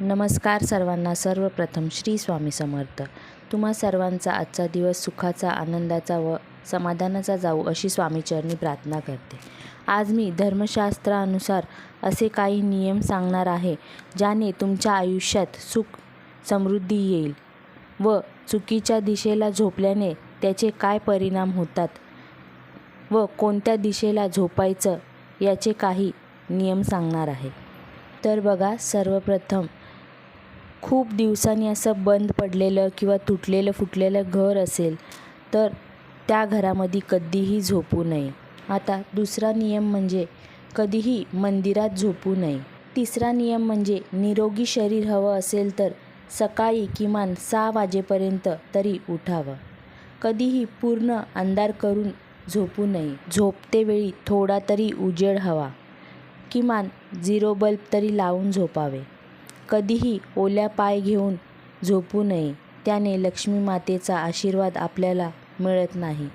नमस्कार सर्वांना. सर्वप्रथम श्री स्वामी समर्थ. तुम्हा सर्वांचा आजचा दिवस सुखाचा आनंदाचा व समाधानाचा जाऊ अशी स्वामीचरणी प्रार्थना करते. आज मी धर्मशास्त्रानुसार असे काही नियम सांगणार आहे ज्याने तुमच्या आयुष्यात सुख समृद्धी येईल व चुकीच्या दिशेला झोपल्याने त्याचे काय परिणाम होतात व कोणत्या दिशेला झोपायचं याचे काही नियम सांगणार आहे. तर बघा सर्वप्रथम खूप दिवसांनी असं बंद पडलेलं किंवा तुटलेलं फुटलेलं घर असेल तर त्या घरामध्ये कधीही झोपू नये. आता दुसरा नियम म्हणजे कधीही मंदिरात झोपू नये. तिसरा नियम म्हणजे निरोगी शरीर हवं असेल तर सकाळी किमान सहा वाजेपर्यंत तरी उठावं. कधीही पूर्ण अंधार करून झोपू नये. झोपतेवेळी थोडा तरी उजेड हवा. किमान झिरो बल्ब तरी लावून झोपावे. कधीही ओल्या पाय घेऊन झोपू नये. त्याने लक्ष्मी मातेचा आशीर्वाद आपल्याला मिळत नाही.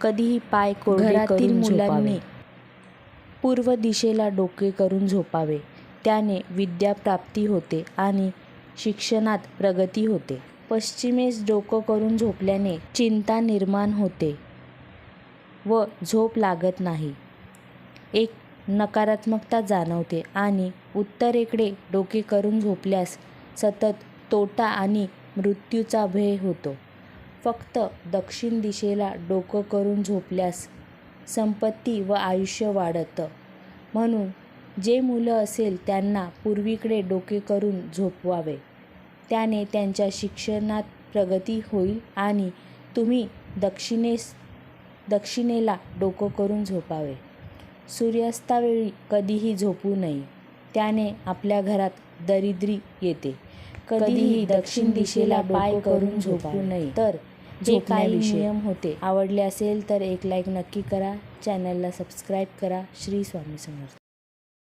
कधीही पाय कोरडे करून मुलांनी पूर्व दिशेला डोके करून झोपावे. त्याने विद्याप्राप्ती होते आणि शिक्षणात प्रगती होते. पश्चिमेस डोकं करून झोपल्याने चिंता निर्माण होते व झोप लागत नाही. एक नकारात्मकता जाणवते आणि उत्तरेकडे डोके करून झोपल्यास सतत तोटा आणि मृत्यूचा भय होतो. फक्त दक्षिण दिशेला डोकं करून झोपल्यास संपत्ती व आयुष्य वाढतं. म्हणून जे मुलं असेल त्यांना पूर्वीकडे डोके करून झोपवावे. त्याने त्यांच्या शिक्षणात प्रगती होईल आणि तुम्ही दक्षिणेस दक्षिणेला डोकं करून झोपावे. सूर्यास्तावेळी कधीही झोपू नये. त्याने आपल्या घरात दरिद्री येते. कधीही दक्षिण दिशेला पाय करून झोपू नये. तर जे काही नियम होते आवडले असेल तर एक लाईक नक्की करा. चॅनलला सबस्क्राईब करा. श्री स्वामी समर्थ.